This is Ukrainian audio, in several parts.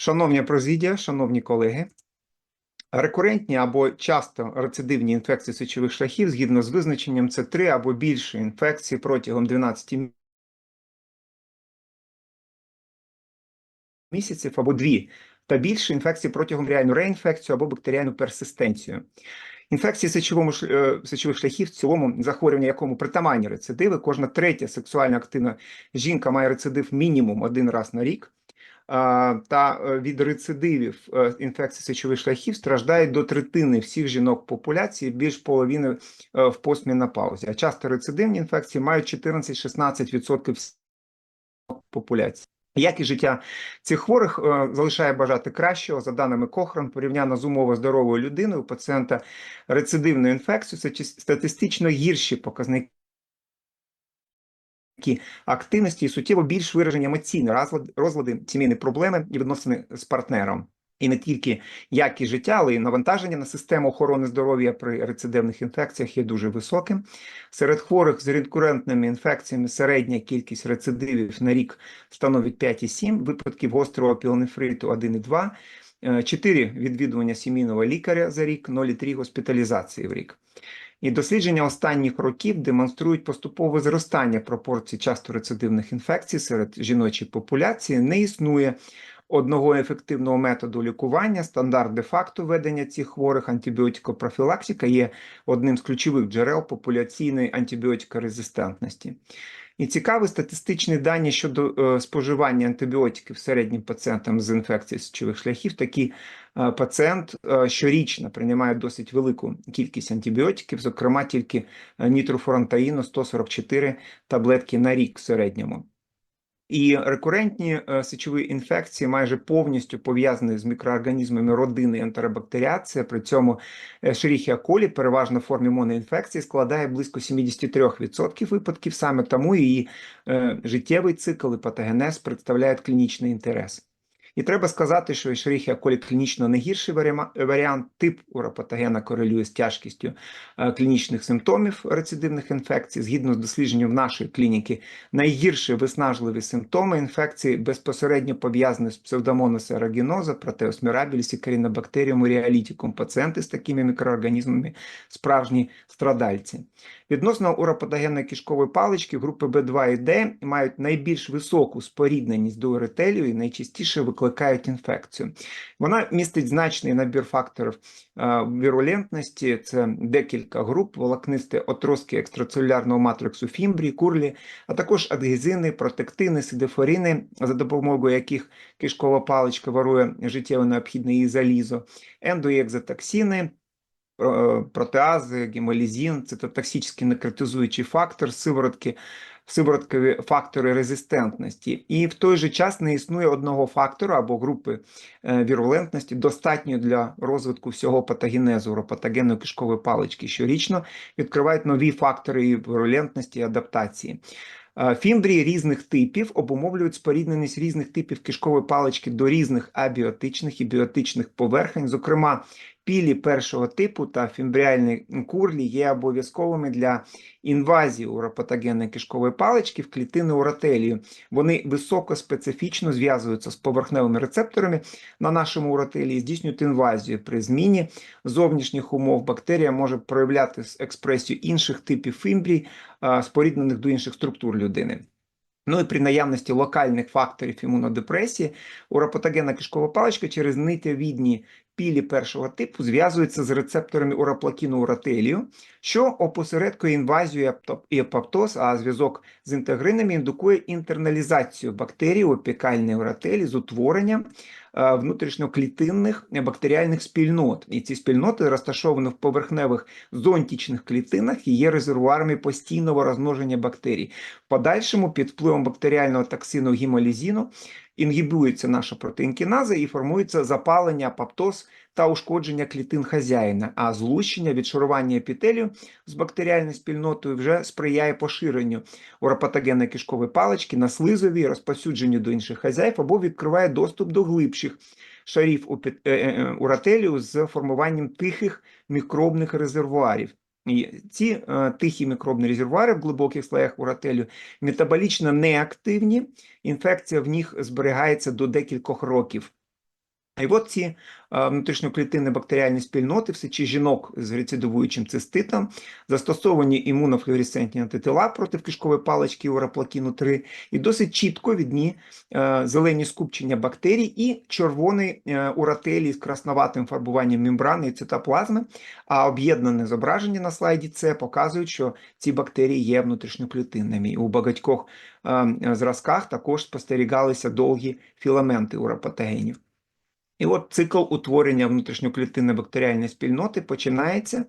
Шановні президія, шановні колеги, рекурентні або часто рецидивні інфекції сечових шляхів, згідно з визначенням, це три або більше інфекції протягом 12 місяців або дві та більше інфекцій протягом реальну реінфекцію або бактеріальну персистенцію. Інфекції сечовому е, сечових шляхів в цілому захворювання, якому притаманні рецидиви, кожна третя сексуально активна жінка має рецидив мінімум один раз на рік. Та е, від рецидивів е, інфекції сечових шляхів страждають до третини всіх жінок популяції, більш половини е, в постменопаузі. А часто рецидивні інфекції мають 14-16% всіх популяції. Якість життя цих хворих залишає бажати кращого. За даними Кохран, порівняно з умово здоровою людиною, у пацієнта рецидивною інфекцією це статистично гірші показники активності і суттєво більш виражені емоційні розлади, розлади, сімейні проблеми і відносини з партнером. І не тільки якість життя, але й навантаження на систему охорони здоров'я при рецидивних інфекціях є дуже високим. Серед хворих з рекурентними інфекціями середня кількість рецидивів на рік становить 5,7, випадків гострого пілонефриту 1,2, е, 4 відвідування сімейного лікаря за рік, 0,3 госпіталізації в рік. І дослідження останніх років демонструють поступове зростання пропорцій часто рецидивних інфекцій серед жіночої популяції. Не існує одного ефективного методу лікування. Стандарт де-факто ведення цих хворих антибіотикопрофілактика є одним з ключових джерел популяційної антибіотикорезистентності. І цікаві статистичні дані щодо е, споживання антибіотиків середнім пацієнтам з інфекцією сечових шляхів. Такі е, пацієнт е, щорічно приймає досить велику кількість антибіотиків, зокрема тільки е, нітрофурантаїну 144 таблетки на рік в середньому. І рекурентні е, сечові інфекції майже повністю пов'язані з мікроорганізмами родини ентеробактеріація. При цьому Шеріхія колі, переважно в формі моноінфекції, складає близько 73% випадків. Саме тому її е, життєвий цикл і патогенез представляють клінічний інтерес. І треба сказати, що Escherichia колі клінічно не гірший варіант, тип уропатогена корелює з тяжкістю е, клінічних симптомів рецидивних інфекцій. Згідно з дослідженням нашої клініки, найгірші виснажливі симптоми інфекції безпосередньо пов'язані з псевдомонас аерогеноза, протеус мірабіліс і корінобактеріум. Пацієнти з такими мікроорганізмами справжні страдальці. Відносно уропатогенної кишкової палички групи Б2 і Д мають найбільш високу спорідненість до уретелію і найчастіше викликають інфекцію. Вона містить значний набір факторів е, вірулентності. Це декілька груп, волокнисті отростки екстрацелюлярного матриксу фімбрії, курлі, а також адгезини, протектини, сидефоріни, за допомогою яких кишкова паличка варує життєво необхідне її залізо, ендоекзотоксини, про- протеази, гемолізін, цитотоксичний некротизуючий фактор, сиворотки, сивороткові фактори резистентності. І в той же час не існує одного фактору або групи е, вірулентності, достатньої для розвитку всього патогенезу уропатогенної кишкової палички. Щорічно відкривають нові фактори вірулентності і адаптації. Е, Фімбрії різних типів обумовлюють спорідненість різних типів кишкової палички до різних абіотичних і біотичних поверхень. Зокрема, пілі першого типу та фімбріальні курлі є обов'язковими для інвазії уропатогенної кишкової палички в клітини уротелію. Вони високоспецифічно зв'язуються з поверхневими рецепторами на нашому уротелі і здійснюють інвазію. При зміні зовнішніх умов бактерія може проявляти експресію інших типів фімбрій, споріднених до інших структур людини. Ну і при наявності локальних факторів імунодепресії уропатогенна кишкова паличка через нитевідні пілі першого типу зв'язується з рецепторами уроплакіну уротелію, що опосередкує інвазію і апоптоз, а зв'язок з інтегринами індукує інтерналізацію бактерій у опікальній уротелі з утворенням е, внутрішньоклітинних бактеріальних спільнот. І ці спільноти розташовані в поверхневих зонтічних клітинах і є резервуарами постійного розмноження бактерій. В подальшому під впливом бактеріального токсину гімолізіну інгібується наша протеїнкіназа і формується запалення, апоптоз та ушкодження клітин хазяїна, а злущення, відшарування епітелію з бактеріальною спільнотою вже сприяє поширенню уропатогенної кишкової палички на слизові, розповсюдженню до інших хазяїв або відкриває доступ до глибших шарів е, е, е, уротелію з формуванням тихих мікробних резервуарів. Ці е, тихі мікробні резервуари в глибоких слоях урателю метаболічно неактивні, інфекція в них зберігається до декількох років. І от ці внутрішньоклітинні бактеріальні спільноти в сечі жінок з рецидивуючим циститом застосовані імунофлюоресцентні антитила проти кишкової палички ураплакіну 3 і досить чітко відні е, зелені скупчення бактерій і червоний е, з красноватим фарбуванням мембрани і цитоплазми, а об'єднане зображення на слайді це показують, що ці бактерії є внутрішньоклітинними. І у багатьох е, зразках також спостерігалися довгі філаменти урапатогенів. І от цикл утворення внутрішньоклітинної бактеріальної спільноти починається,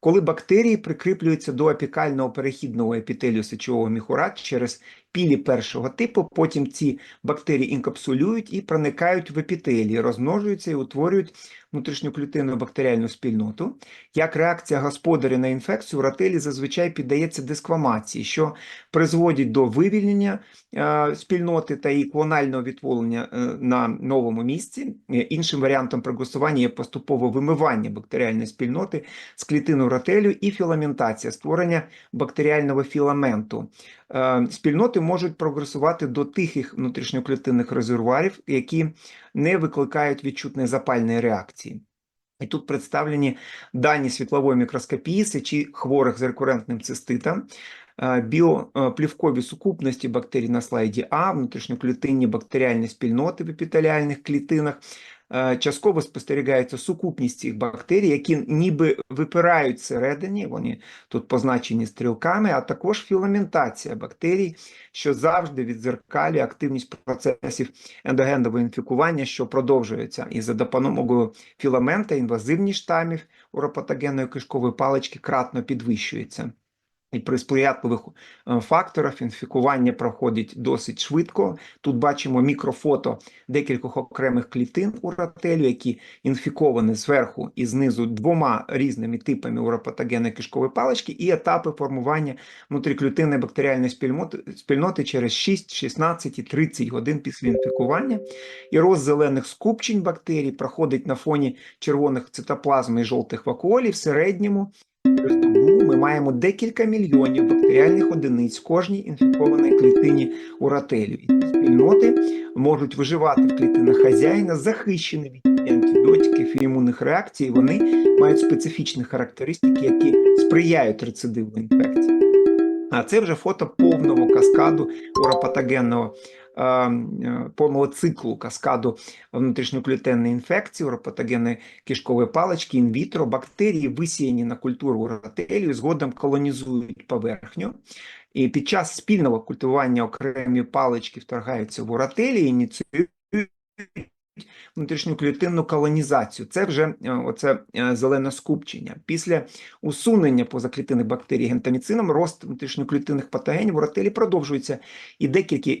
коли бактерії прикріплюються до апікального перехідного епітелію сечового міхура через пілі першого типу, потім ці бактерії інкапсулюють і проникають в епітелії, розмножуються і утворюють внутрішньоклітинну бактеріальну спільноту. Як реакція господаря на інфекцію, ротелі зазвичай піддається дисквамації, що призводить до вивільнення е, спільноти та її клонального відтворення е, на новому місці. Е, Іншим варіантом прогресування є поступове вимивання бактеріальної спільноти з клітину ротелю і філаментація, створення бактеріального філаменту. Е, Спільноти можуть прогресувати до тихих внутрішньоклітинних резервуарів, які не викликають відчутної запальної реакції. І тут представлені дані світлової мікроскопії сечі хворих з рекурентним циститом, е, біоплівкові сукупності бактерій на слайді А, внутрішньоклітинні бактеріальні спільноти в епітеліальних клітинах. Е, Частково спостерігається сукупність цих бактерій, які ніби випирають всередині, вони тут позначені стрілками, а також філаментація бактерій, що завжди відзеркалює активність процесів ендогенного інфікування, що продовжується. І за допомогою філамента інвазивність штамів уропатогенної кишкової палички кратно підвищується. І при сприятливих е, факторах інфікування проходить досить швидко. Тут бачимо мікрофото декількох окремих клітин уротелю, які інфіковані зверху і знизу двома різними типами уропатогенної кишкової палички, і етапи формування внутріклітинної бактеріальної спільноти, через 6, 16 і 30 годин після інфікування. І рост зелених скупчень бактерій проходить на фоні червоних цитоплазм і жовтих вакуолів в середньому. Добу ми маємо декілька мільйонів бактеріальних одиниць кожній інфікованій клітині урателю. І ці спільноти можуть виживати в клітинах хазяїна, захищені від антибіотиків і імунних реакцій. Вони мають специфічні характеристики, які сприяють рецидиву інфекції. А це вже фото повного каскаду уропатогенного повного циклу каскаду внутрішньоклітенної інфекції, уропатогени кишкової палички, інвітро, бактерії висіяні на культуру уротелію, згодом колонізують поверхню. І під час спільного культивування окремі палички вторгаються в уротелі ініціюють внутрішньоклітинну колонізацію. Це вже е, оце е, зелене скупчення. Після усунення позаклітинних бактерій гентаміцином рост внутрішньоклітинних патогенів у ротелі продовжується, і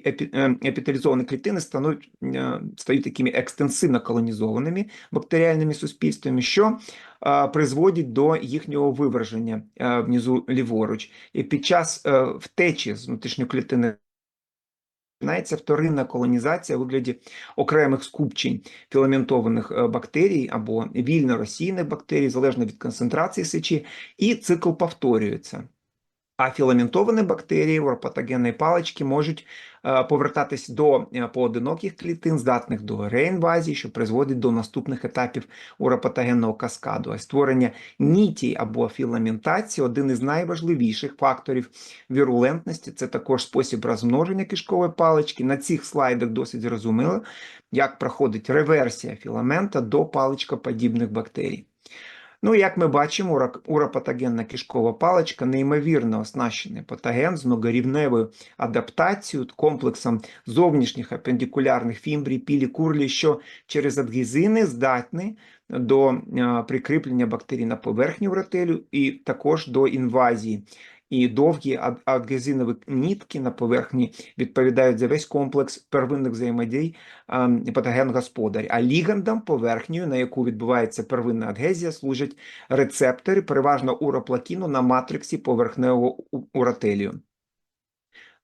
епі, е, клітини стануть, стають такими екстенсивно колонізованими бактеріальними суспільствами, що призводить до їхнього виверження внизу ліворуч. І під час втечі з внутрішньоклітинних починається вторинна колонізація у вигляді окремих скупчень філаментованих е, бактерій або вільно розсійних бактерій, залежно від концентрації сечі, і цикл повторюється. А філаментовані бактерії уропатогенної палички можуть е, повертатись до е, поодиноких клітин, здатних до реінвазії, що призводить до наступних етапів уропатогенного каскаду. А створення ніті або філаментації один із найважливіших факторів вірулентності. Це також спосіб розмноження кишкової палички. На цих слайдах досить зрозуміло, як проходить реверсія філамента до паличкоподібних бактерій. Ну, як ми бачимо, уропатогенна кишкова паличка неймовірно оснащений патоген з многорівневою адаптацією, комплексом зовнішніх апендикулярних фімбрій, пілі, курлі, що через адгезини здатні до прикріплення бактерій на поверхню уротелю і також до інвазії і довгі адгезинові нітки на поверхні відповідають за весь комплекс первинних взаємодій патоген господарі. А лігандам поверхнею, на яку відбувається первинна адгезія, служать рецептори, переважно уроплакіну на матриксі поверхневого уротелію.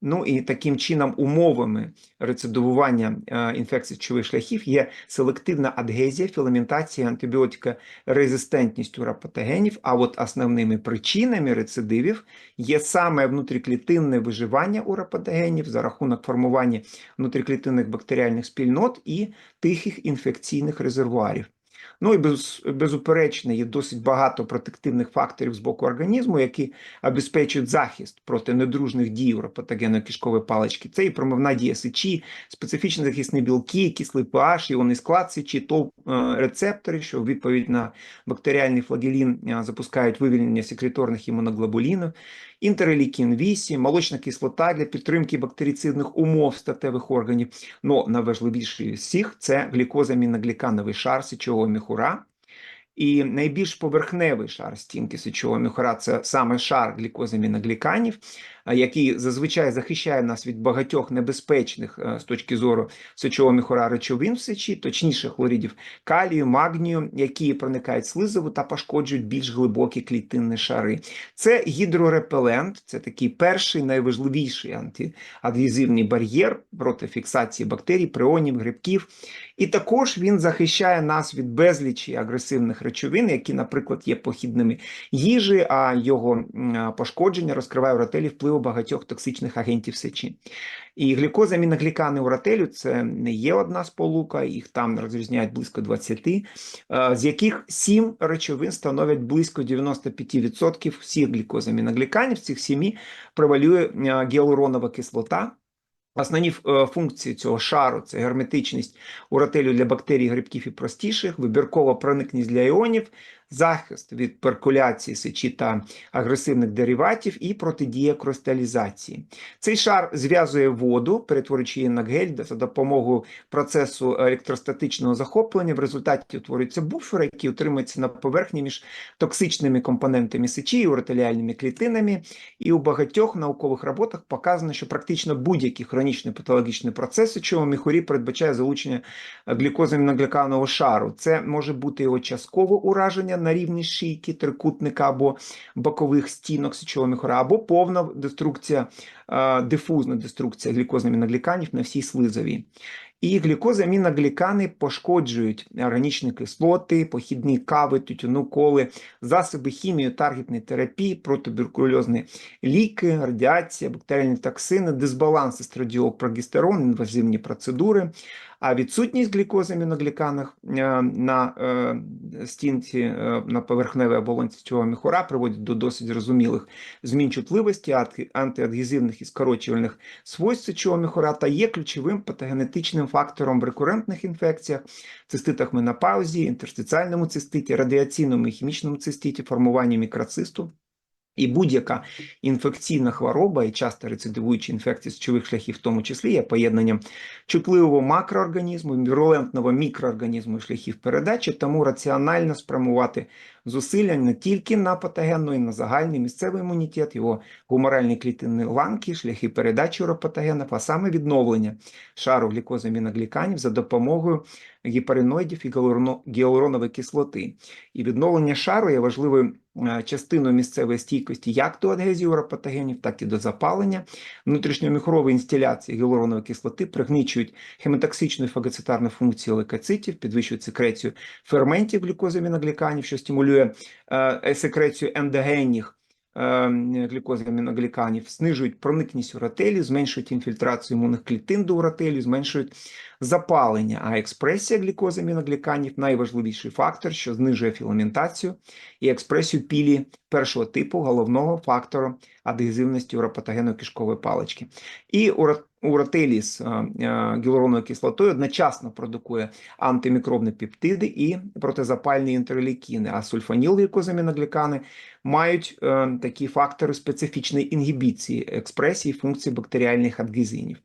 Ну і таким чином умовами рецидивування е, інфекцій сечових шляхів є селективна адгезія, філаментація, антибіотикорезистентність у рапатогенів. А от основними причинами рецидивів є саме внутріклітинне виживання у рапатогенів за рахунок формування внутріклітинних бактеріальних спільнот і тихих інфекційних резервуарів. Ну і без, безуперечно, є досить багато протективних факторів з боку організму, які обезпечують захист проти недружних дій патогенної кишкової палички. Це і промивна дія сечі, специфічні захисні білки, кислий pH, іонний склад сечі, то рецептори, що у відповідь на бактеріальний флагелін е, запускають вивільнення секреторних імуноглобулінів, інтерлікін 8, молочна кислота для підтримки бактерицидних умов статевих органів. Ну найважливіше всіх це глікозаміноглікановий шар сечового міхура. І найбільш поверхневий шар стінки сечового міхура – це саме шар глікозаміногліканів, який зазвичай захищає нас від багатьох небезпечних е, з точки зору сечового міхура речовин в сечі, точніше хлоридів калію, магнію, які проникають в слизову та пошкоджують більш глибокі клітинні шари. Це гідрорепелент, це такий перший найважливіший антиадгезивний бар'єр проти фіксації бактерій, прионів, грибків. І також він захищає нас від безлічі агресивних речовин, які, наприклад, є похідними їжі, а його пошкодження розкриває урателі впливу багатьох токсичних агентів сечі. І глікозаміноглікани урателю це не є одна сполука, їх там розрізняють близько 20, е, з яких 7 речовин становлять близько 95% всіх глікозаміногліканів. З цих 7 превалює е, гіалуронова кислота. Основні е, функції цього шару це герметичність урателю для бактерій, грибків і простіших, вибіркова проникність для іонів, захист від перкуляції сечі та агресивних дериватів і протидія кристалізації. Цей шар зв'язує воду, перетворюючи її на гель за допомогою процесу електростатичного захоплення. В результаті утворюється буфер, який утримується на поверхні між токсичними компонентами сечі і уротеліальними клітинами. І у багатьох наукових роботах показано, що практично будь-який хронічний патологічний процес сечового міхурі передбачає залучення глікозаміногліканового шару. Це може бути його часткове ураження на рівні шийки, трикутника або бокових стінок сечового міхура, або повна деструкція, дифузна деструкція глікозаміногліканів на всій слизові. І глікозаміноглікани пошкоджують органічні кислоти, похідні кави, тютюну, коли, засоби хімії, таргетної терапії, протитуберкульозні ліки, радіація, бактеріальні токсини, дисбаланс естрадіол, прогестерон, інвазивні процедури. А відсутність глікозаміногліканів е, на е, стінці е, на поверхневій оболонці цього міхура приводить до досить зрозумілих змін чутливості, антиадгезивних і скорочувальних свойств цього міхура та є ключовим патогенетичним фактором в рекурентних інфекціях, циститах менопаузі, інтерстиціальному циститі, радіаційному і хімічному циститі, формуванні мікроцисту. І будь-яка інфекційна хвороба і часто рецидивуючі інфекції сечових шляхів, в тому числі, є поєднанням чутливого макроорганізму, вірулентного мікроорганізму і шляхів передачі, тому раціонально спрямувати зусилля не тільки на патогенну, і на загальний місцевий імунітет, його гуморальні клітинні ланки, шляхи передачі уропатогенів, а саме відновлення шару глікозаміногліканів за допомогою гіпариноїдів і гіалуронової кислоти. І відновлення шару є важливою е, частиною місцевої стійкості як до адгезії уропатогенів, так і до запалення. Внутрішньоміхрові інстиляції гіалуронової кислоти пригнічують хемотоксичну і фагоцитарну функцію лейкоцитів, підвищують секрецію ферментів глюкозаміногліканів, що стимулює е, секрецію ендогенних глюкозаміногліканів, знижують проникність урателі, зменшують інфільтрацію імунних клітин до урателі, зменшують запалення, а експресія глікозаміногліканів – найважливіший фактор, що знижує філаментацію і експресію пілі першого типу головного фактору адгезивності уропатогенної кишкової палички. І уротелі з гіалуроновою кислотою одночасно продукує антимікробні пептиди і протизапальні інтерлікіни, а сульфанілглікозаміноглікани мають е, такі фактори специфічної інгібіції експресії функцій бактеріальних адгезинів.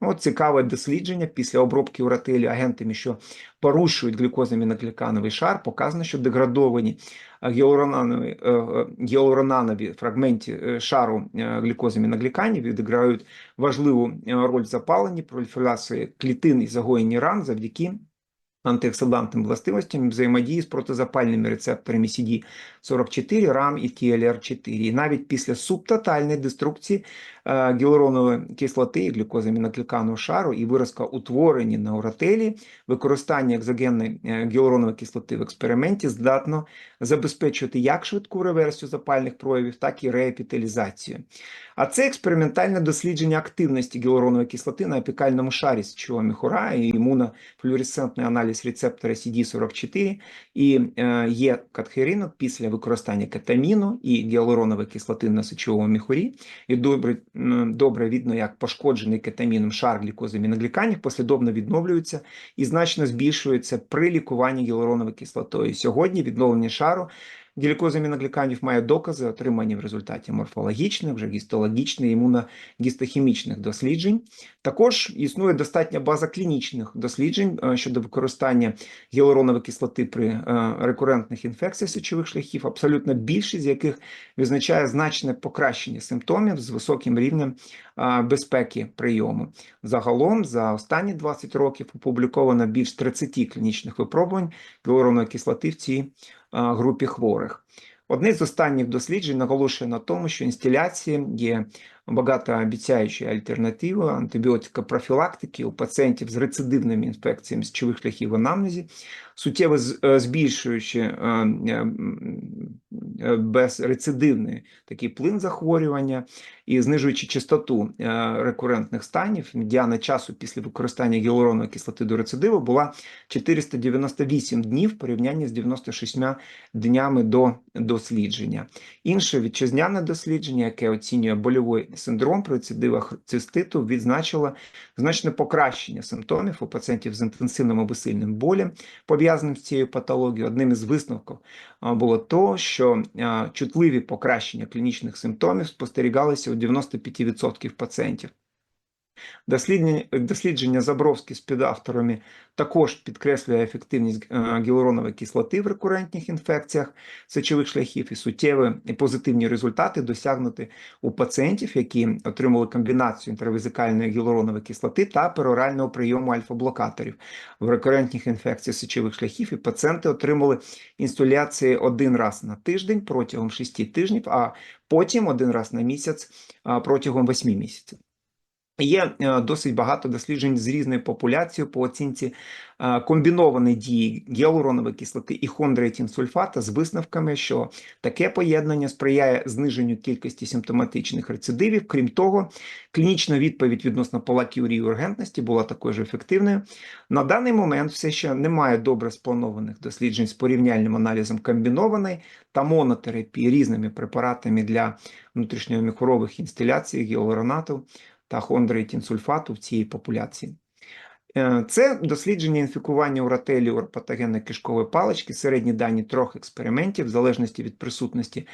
От цікаве дослідження. Після обробки урателю агентами, що порушують глюкозаміноглікановий шар, показано, що деградовані гіалуронанові, е, е, гіалуронанові фрагменти е, шару глюкозаміногліканів відіграють важливу роль в запаленні, проліферації клітин і загоєнні ран завдяки антиоксидантним властивостям взаємодії з протизапальними рецепторами CD44, RAM і TLR4. І навіть після субтотальної деструкції е, гіалуронової кислоти глюкозаміноклікану шару і виразка утворені на урателі, використання екзогенної е, гіалуронової кислоти в експерименті здатно забезпечувати як швидку реверсію запальних проявів, так і реепіталізацію. А це експериментальне дослідження активності гіалуронової кислоти на апікальному шарі сечового міхура і імунофлюоресцентний аналіз рецептора CD44 і е, є катхеринок після використання кетаміну і гіалуронової кислоти на сечовому міхурі. І добре, добре видно, як пошкоджений кетаміном шар глікозаміногліканів послідовно відновлюється і значно збільшується при лікуванні гіалуроновою кислотою. Сьогодні відновлення шару глікозаміногліканів має докази, отримані в результаті морфологічних, вже гістологічних, імуногістохімічних досліджень. Також існує достатня база клінічних досліджень е, щодо використання гіалуронової кислоти при е, рекурентних інфекціях сечових шляхів, абсолютно більшість з яких визначає значне покращення симптомів з високим рівнем е, безпеки прийому. Загалом за останні 20 років опубліковано більш 30 клінічних випробувань гіалуронової кислоти в цій групі хворих. Одне з останніх досліджень наголошує на тому, що інстиляція є багатообіцяючою альтернативою антибіотикопрофілактики у пацієнтів з рецидивними інфекціями сечових шляхів в анамнезі, суттєво е, збільшуючи е, е, безрецидивний такий плин захворювання і знижуючи частоту рекурентних станів, медіана часу після використання гіалуронової кислоти до рецидиву була 498 днів в порівнянні з 96 днями до дослідження. Інше вітчизняне дослідження, яке оцінює больовий синдром при рецидивах циститу, відзначило значне покращення симптомів у пацієнтів з інтенсивним або сильним болем, пов'язаним з цією патологією. Одним із висновків було то, що чутливі покращення клінічних симптомів спостерігалися у 95% пацієнтів. Дослідження, Забровські з підавторами також підкреслює ефективність е, гіалуронової кислоти в рекурентних інфекціях сечових шляхів і суттєві і позитивні результати досягнути у пацієнтів, які отримали комбінацію інтравезикальної гіалуронової кислоти та перорального прийому альфа-блокаторів в рекурентних інфекціях сечових шляхів. І пацієнти отримали інстиляції один раз на тиждень протягом 6 тижнів, а потім один раз на місяць протягом 8 місяців. Є е, досить багато досліджень з різною популяцією по оцінці е, комбінованої дії гіалуронової кислоти і хондроїтінсульфата з висновками, що таке поєднання сприяє зниженню кількості симптоматичних рецидивів. Крім того, клінічна відповідь відносно полакіурії ургентності була також ефективною. На даний момент все ще немає добре спланованих досліджень з порівняльним аналізом комбінованої та монотерапії різними препаратами для внутрішньоміхорових інстиляцій гіалуронату та хондроїтінсульфату в цій популяції. Е, Це дослідження інфікування урателі патогенної кишкової палички, середні дані трьох експериментів, в залежності від присутності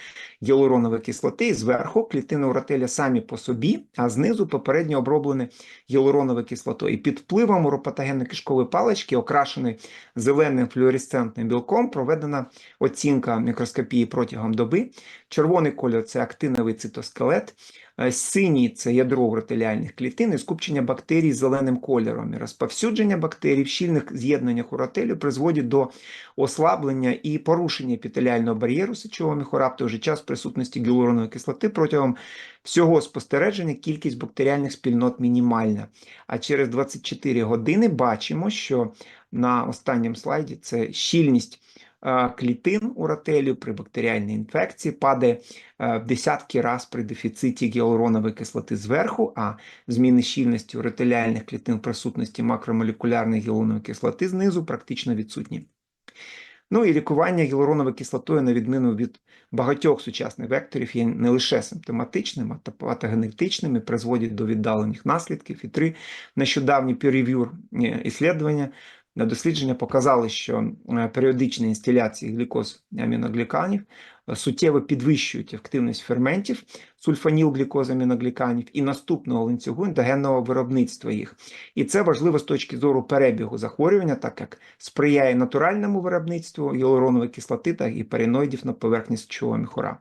гіалуронової кислоти. І Зверху клітини урателя самі по собі, а знизу попередньо оброблені гіалуроновою кислотою. І під впливом уропатогенної кишкової палички, окрашеної зеленим флюоресцентним білком, проведена оцінка мікроскопії протягом доби. Червоний кольор це актиновий цитоскелет. Е, Синій це ядро уротеліальних клітин і скупчення бактерій зеленим кольором. І розповсюдження бактерій в щільних з'єднаннях уротелю призводить до ослаблення і порушення епітеліального бар'єру сечового міхора в той же час присутності гіалуронової кислоти протягом всього спостереження кількість бактеріальних спільнот мінімальна. А через 24 години бачимо, що на останньому слайді це щільність е, клітин уротелю при бактеріальній інфекції падає е, в десятки раз при дефіциті гіалуронової кислоти зверху, а зміни щільності уротеліальних клітин в присутності макромолекулярної гіалуронової кислоти знизу практично відсутні. Ну і лікування гіалуроновою кислотою, на відміну від багатьох сучасних векторів, є не лише симптоматичним, а та патогенетичним і призводять до віддалених наслідків. І три нещодавні peer-review е, іслідування дослідження показали, що е, періодичні інстиляції глікоз аміногліканів е, суттєво підвищують активність ферментів сульфанілглікозаміногліканів і наступного ланцюгу ендогенного виробництва їх. І це важливо з точки зору перебігу захворювання, так як сприяє натуральному виробництву гіалуронової кислоти та гіпериноїдів на поверхні сечового міхура.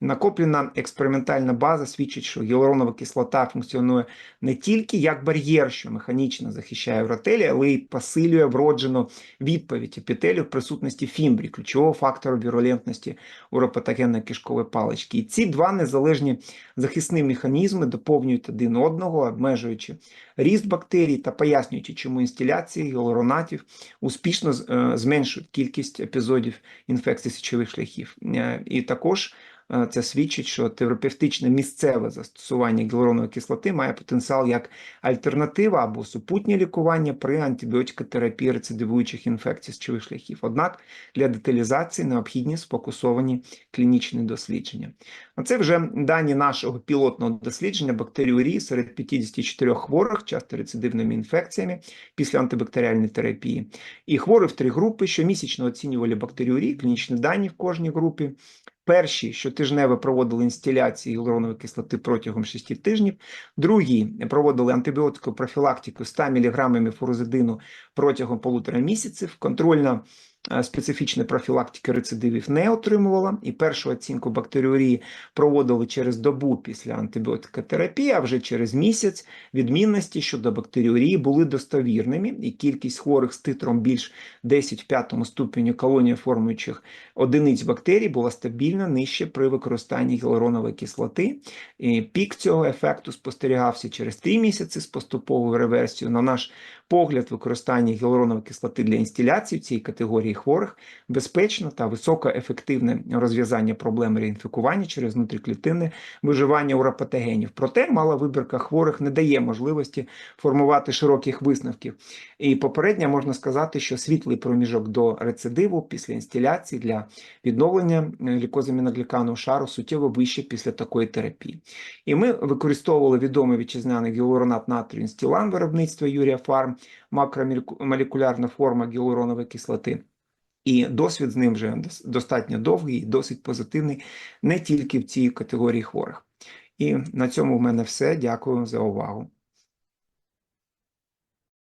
Накоплена експериментальна база свідчить, що гіалуронова кислота функціонує не тільки як бар'єр, що механічно захищає уротелі, але й посилює вроджену відповідь епітелію в присутності фімбрі, ключового фактору вірулентності уропатогенної кишкової палички. І ці два незалежні захисні механізми доповнюють один одного, обмежуючи ріст бактерій та пояснюючи, чому інстиляції гіалуронатів успішно е, зменшують кількість епізодів інфекцій сечових шляхів. Е, І також це свідчить, що терапевтичне місцеве застосування гіалуронової кислоти має потенціал як альтернатива або супутнє лікування при антибіотикотерапії рецидивуючих інфекцій сечових шляхів. Однак для деталізації необхідні сфокусовані клінічні дослідження. А це вже дані нашого пілотного дослідження бактеріурії серед 54 хворих, часто рецидивними інфекціями після антибактеріальної терапії. І хворі в три групи щомісячно оцінювали бактеріурії, клінічні дані в кожній групі. Перші щотижнево проводили інстиляції гіалуронової кислоти протягом 6 тижнів. Другі проводили антибіотику профілактику 100 мг фурозидину протягом полутора місяців. Контрольна е, специфічна профілактика рецидивів не отримувала. І першу оцінку бактеріурії проводили через добу після антибіотикотерапії, а вже через місяць відмінності щодо бактеріурії були достовірними, і кількість хворих з титром більш 10 в п'ятому ступені колонія формуючих одиниць бактерій була стабільно нижче при використанні гіалуронової кислоти. І пік цього ефекту спостерігався через 3 місяці з поступовою реверсією. На наш погляд, використання гіалуронової кислоти для інстиляції в цій категорії хворих безпечно та високоефективне розв'язання проблеми реінфікування через внутріклітинне виживання уропатогенів. Проте мала вибірка хворих не дає можливості формувати широких висновків. І попередньо можна сказати, що світлий проміжок до рецидиву після інстиляції для відновлення е, лікозаміноглікану шару суттєво вище після такої терапії. І ми використовували відомий вітчизняний гіалуронат натрію інстілан виробництва Юрія Фарм, макромолекулярна форма гіалуронової кислоти. І досвід з ним вже достатньо довгий і досить позитивний не тільки в цій категорії хворих. І на цьому в мене все. Дякую за увагу.